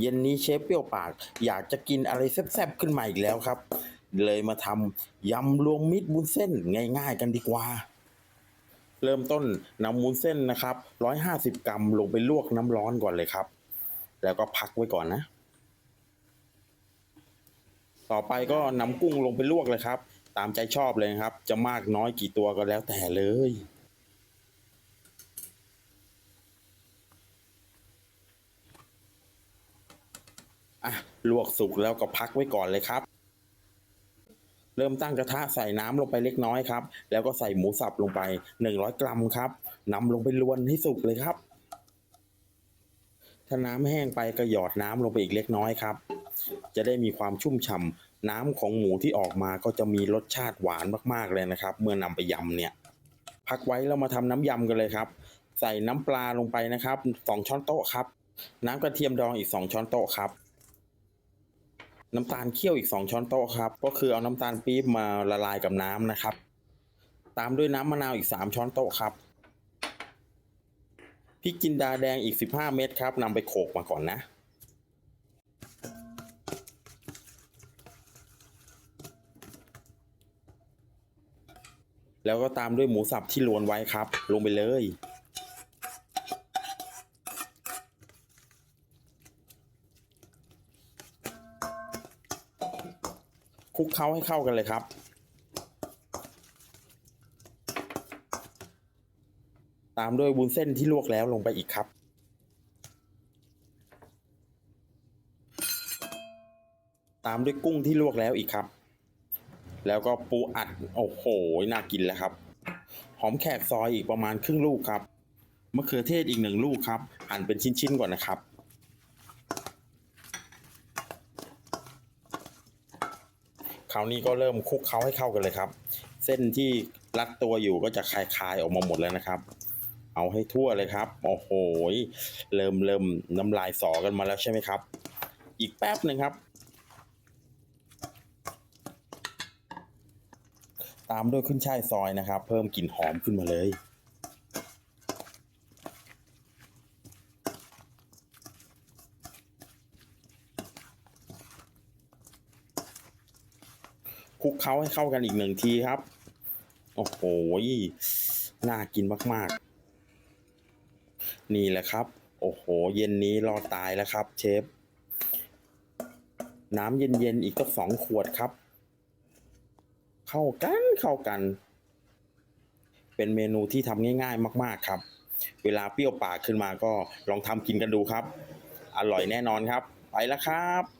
เย็นนี้เชฟเปรี้ยวปาก อยากจะกินอะไรแซ่บๆขึ้นมาอีกแล้วครับ เลยมาทำยำรวมมิตรบุญเส้นง่าย ๆ กันดีกว่า เริ่มต้นนำวุ้นเส้นนะครับ 150 กรัมลงไปลวกน้ำร้อนก่อนเลยครับ แล้วก็พักไว้ก่อนนะ ต่อไปก็นำกุ้งลงไปลวกเลยครับ ตามใจชอบเลยครับ จะมากน้อยกี่ตัวก็แล้วแต่เลย ลวกสุกแล้วก็พักไว้ก่อนเลยครับ เริ่มตั้งกระทะใส่น้ำลงไปเล็กน้อยครับ แล้วก็ใส่หมูสับลงไป 100 กรัมครับนำลงไปลวนให้สุกเลยครับ ถ้าน้ำแห้งไปก็หยอดน้ำลงไปอีกเล็กน้อยครับ จะได้มีความชุ่มฉ่ำน้ำของหมูที่ออกมาก็จะมีรสชาติหวานมากๆเลยนะครับ เมื่อนำไปยำเนี่ย พักไว้แล้วมาทำน้ำยำกันเลยครับ ใส่น้ำปลาลงไปนะครับสองช้อนโต๊ะครับ น้ำกระเทียมดองอีกสองช้อนโต๊ะครับ น้ำตาลเคี่ยวอีก 2 ช้อนโต๊ะครับ ก็คือเอาน้ำตาลปี๊บมาละลายกับน้ำนะครับ ตามด้วยน้ำมะนาวอีก 3 ช้อนโต๊ะครับพริกจินดาแดงอีก 15 เม็ดครับนำไปโขกมาก่อนนะแล้วก็ตามด้วยหมูสับที่ลวนไว้ครับ ลงไปเลย คลุกเคล้าให้เข้ากันเลยครับ ตามด้วยวุ้นเส้นที่ลวกแล้วลงไปอีกครับ ตามด้วยกุ้งที่ลวกแล้วอีกครับ แล้วก็ปูอัดโอ้โหน่ากินแล้วครับ หอมแขกซอยอีกประมาณครึ่งลูกครับมะเขือเทศอีกหนึ่งลูกครับหั่นเป็นชิ้นๆก่อนนะครับ คราวนี้ก็เริ่มคลุกเคล้าให้เข้ากันเลยครับ เส้นที่รัดตัวอยู่ก็จะคลายๆออกมาหมดแล้วนะครับ เอาให้ทั่วเลยครับโอ้โหเริ่มเริ่มน้ำลายสอกันมาแล้วใช่ไหมครับ อีกแป๊บหนึ่งครับ ตามด้วยขึ้นช่ายซอยนะครับ เพิ่มกลิ่นหอมขึ้นมาเลย คลุกเคล้าให้เข้ากันอีกหนึ่งทีครับ โอ้โห น่ากินมากๆ นี่แหละครับ โอ้โห เย็นนี้รอตายแล้วครับ เชฟ น้ำเย็นๆ อีกก็สองขวดครับ เข้ากันเข้ากัน เป็นเมนูที่ทำง่าย ๆ มาก ๆ ครับ เวลาเปรี้ยวปากขึ้นมาก็ลองทำกินกันดูครับ อร่อยแน่นอนครับ ไปแล้วครับ